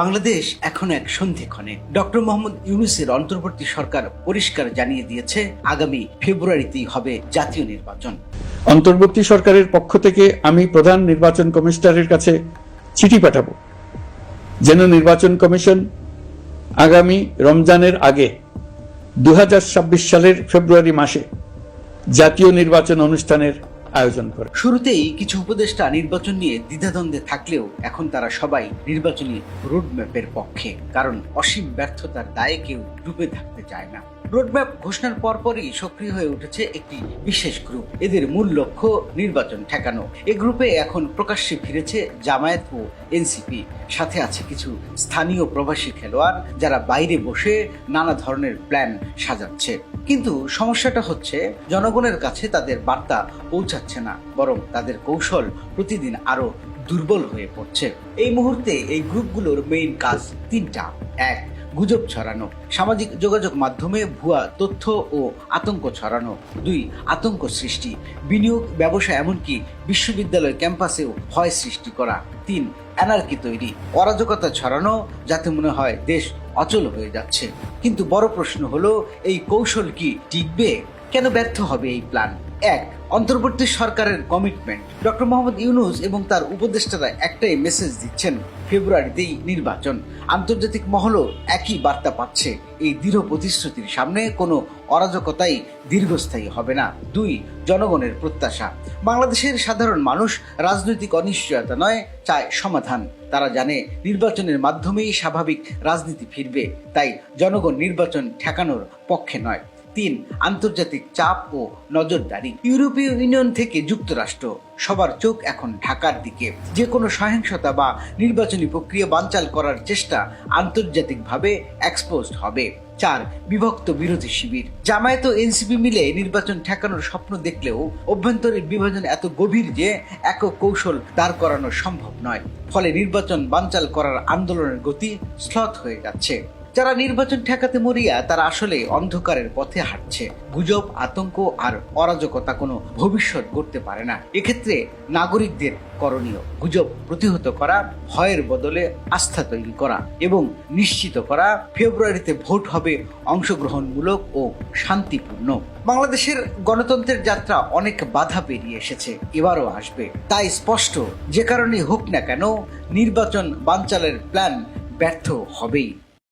বাংলাদেশ এখন এক সন্ধিক্ষণে ডক্টর মোহাম্মদ ইউনুসের অন্তর্বর্তী সরকার পরিষ্কার জানিয়ে দিয়েছে, আগামী ফেব্রুয়ারিতেই হবে জাতীয় নির্বাচন। অন্তর্বর্তী সরকারের পক্ষ থেকে আমি প্রধান নির্বাচন কমিশনারের কাছে চিঠি পাঠাবো। যেন নির্বাচন কমিশন আগামী রমজানের আগে দু হাজার ছাব্বিশ সালের ফেব্রুয়ারি মাসে জাতীয় নির্বাচন অনুষ্ঠানের আয়োজন করে। শুরুতেই কিছু উপদেষ্টা নির্বাচন নিয়ে দ্বিধাদ্বন্দ্বে থাকলেও এখন তারা সবাই নির্বাচনী রোডম্যাপের পক্ষে, কারণ অসীম ব্যর্থতার দায়ে কেউ ডুবে থাকতে চায় না। রোডম্যাপ ঘোষণার পরপরই সক্রিয় হয়ে উঠেছে একটি বিশেষ গ্রুপ এদের মূল লক্ষ্য নির্বাচন ঠেকানো। এ গ্রুপে এখন প্রকাশ্যে ফিরেছে জামায়াত ও এনসিপি। সাথে আছে কিছু স্থানীয় প্রবাসী খেলোয়াড় যারা বাইরে বসে নানা ধরনের প্ল্যান সাজাচ্ছে। কিন্তু সমস্যাটা হচ্ছে, জনগণের কাছে তাদের বার্তা পৌঁছাচ্ছে না, বরং তাদের কৌশল প্রতিদিন আরও দুর্বল হয়ে পড়ছে। এই মুহূর্তে এই গ্রুপগুলোর মেইন কাজ তিনটা। এক গুজব ছড়ানো, সামাজিক যোগাযোগ মাধ্যমে ভুয়া তথ্য ও আতঙ্ক ছড়ানো, দুই, আতঙ্ক সৃষ্টি, বিনিয়োগ ব্যবসা এমনকি বিশ্ববিদ্যালয় ক্যাম্পাসেও ভয় সৃষ্টি করা, তিন, অ্যানার্কি তৈরি, অরাজকতা ছড়ানো যাতে মনে হয় দেশ অচল হয়ে যাচ্ছে। কিন্তু বড় প্রশ্ন হলো, এই কৌশল কি টিকবে? কেন ব্যর্থ হবে এই প্ল্যান? এক, অন্তর্বর্তী সরকারের কমিটমেন্ট ডক্টর মোহাম্মদ ইউনুস এবং তার উপদেষ্টারা একটাই মেসেজ দিচ্ছেন ফেব্রুয়ারিতেই নির্বাচন। আন্তর্জাতিক মহলও একই বার্তা পাচ্ছে। এই দৃঢ় প্রতিশ্রুতির সামনে কোনো অরাজকতাই দীর্ঘস্থায়ী হবে না, দুই জনগণের প্রত্যাশা। বাংলাদেশের সাধারণ মানুষ রাজনৈতিক অনিশ্চয়তা নয়, চায় সমাধান। তারা জানে নির্বাচনের মাধ্যমেই স্বাভাবিক রাজনীতি ফিরবে, তাই জনগণ নির্বাচন ঠেকানোর পক্ষে নয়। তিন, আন্তর্জাতিক চাপ ও নজরদারি। ইউরোপীয় ইউনিয়ন থেকে যুক্তরাষ্ট্র। সবার চোখ এখন ঢাকার দিকে। যে কোনো সহিংসতা বা নির্বাচনী প্রক্রিয়া বানচাল করার চেষ্টা আন্তর্জাতিকভাবে এক্সপোজড হবে। চার, বিভক্ত বিরোধী শিবির। জামায়াত ও এনসিপি মিলে নির্বাচন ঠেকানোর স্বপ্ন দেখলেও অভ্যন্তরীণ বিভাজন এত গভীর যে একক কৌশল দাঁড় করানো সম্ভব নয়। ফলে নির্বাচন বানচাল করার আন্দোলনের গতি স্লথ হয়ে যাচ্ছে। যারা নির্বাচন ঠেকাতে মরিয়া, তারা আসলে অন্ধকারের পথে হাঁটছে। গুজব, আতঙ্ক আর অরাজকতা কোনো ভবিষ্যৎ গড়তে পারে না। এক্ষেত্রে নাগরিকদের করণীয় গুজব প্রতিহত করা, ভয়ের বদলে আস্থা তৈরি করা এবং নিশ্চিত করা ফেব্রুয়ারিতে ভোট হবে অংশগ্রহণমূলক ও শান্তিপূর্ণ। বাংলাদেশের গণতন্ত্রের যাত্রা অনেক বাধা পেরিয়ে এসেছে, এবারও আসবে। তাই স্পষ্ট, যে কারণে হোক না কেন নির্বাচন বানচালের প্ল্যান ব্যর্থ হবেই।